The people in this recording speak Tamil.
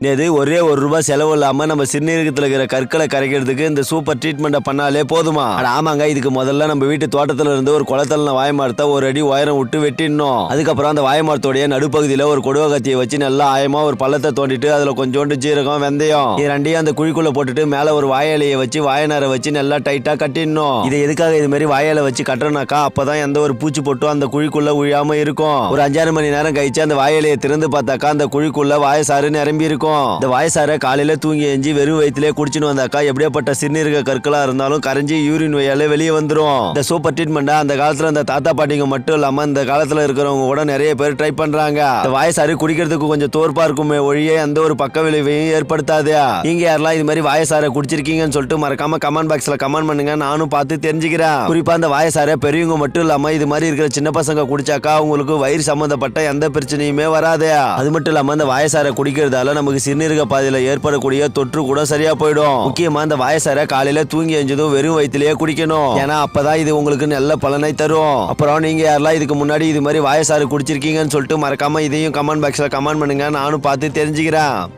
இது ஒரே ஒரு ரூபாய் செலவு இல்லாம நம்ம சிறுநீரகத்துல இருக்கிற கற்களை கரைக்கிறதுக்கு இந்த சூப்பர் ட்ரீட்மெண்ட்டை பண்ணாலே போதுமா? ஆமாங்க இதுக்கு முதல்ல நம்ம வீட்டு தோட்டத்துல இருந்து ஒரு குளத்தல வாய்மரத்தை ஒரு அடி உயரம் விட்டு வெட்டிடணும். அதுக்கப்புறம் அந்த வாய்மரத்தோடைய நடுப்பகுதியில ஒரு கொடுவ கத்தியை வச்சு நல்லா ஆயமா ஒரு பள்ளத்தை தோண்டிட்டு அதுல கொஞ்சோண்டு ஜீரகம் வெந்தயம் இது ரெண்டையும் அந்த குழிக்குள்ள போட்டுட்டு மேல ஒரு வாயிலையை வச்சு வாயனாரை வச்சு நல்லா டைட்டா கட்டிடணும். இது எதுக்காக இது மாதிரி வாயில வச்சு கட்டுறனாக்கா அப்பதான் எந்த ஒரு பூச்சி போட்டும் அந்த குழிக்குள்ள உழியாம இருக்கும். ஒரு அஞ்சாறு மணி நேரம் கழிச்சு அந்த வாயிலையை திறந்து பார்த்தாக்கா அந்த குழிக்குள்ள வாயசாறு நிரம்பி இருக்கும் இந்த வயசார காலையில தூங்கி எஞ்சி வெறும் வயிற்றுலேயே குடிச்சுன்னு வந்தாக்கா எப்படியாப்பட்ட சிறுநீரக கற்களா இருந்தாலும் கரைஞ்சி யூரின் வழியாலே வெளியே வந்துரும். இந்த சூப்பர் ட்ரீட்மெண்ட்டா அந்த காலத்துல அந்த தாத்தா பாட்டிங்க மட்டும் இல்லாம இந்த காலத்துல இருக்கிறவங்க கூட நிறைய பேர் ட்ரை பண்றாங்க. இந்த வாயசாறு குடிக்கிறதுக்கு கொஞ்சம் தோற்பா இருக்குமே ஒழிய எந்த ஒரு பக்க விளைவையும் ஏற்படுத்தாது. நீங்க யாரெல்லாம் இது மாதிரி வாயசாரை குடிச்சிருக்கீங்கன்னு சொல்லிட்டு மறக்காம கமெண்ட் பாக்ஸ்ல கமெண்ட் பண்ணுங்க. நானும் பார்த்து தெரிஞ்சுக்கிறேன். குறிப்பா அந்த வயசார பெரியவங்க மட்டும் இல்லாம இது மாதிரி இருக்கிற சின்ன பசங்க குடிச்சாக்கா அவங்களுக்கு வயிறு சம்பந்தப்பட்ட எந்த பிரச்சனையுமே வராது. அது மட்டும் இல்லாம அந்த வயசார குடிக்கிறதால நமக்கு சிறுநீரக பாதையில் ஏற்படக்கூடிய தொற்று கூட சரியா போயிடும். முக்கியமா இந்த வயசார காலையில தூங்கி எஞ்சதும் வெறும் வயிற்றுலயே குடிக்கணும். ஏன்னா அப்பதான் இது உங்களுக்கு நல்ல பலனை தரும். அப்புறம் நீங்க யாரெல்லாம் இதுக்கு முன்னாடி இது மாதிரி வாயசாறு குடிச்சிருக்கீங்கன்னு சொல்லிட்டு மறக்காம இதையும் கமெண்ட் பாக்ஸ்ல கமெண்ட் பண்ணுங்க. நானும் பார்த்து தெரிஞ்சுக்கிறேன்.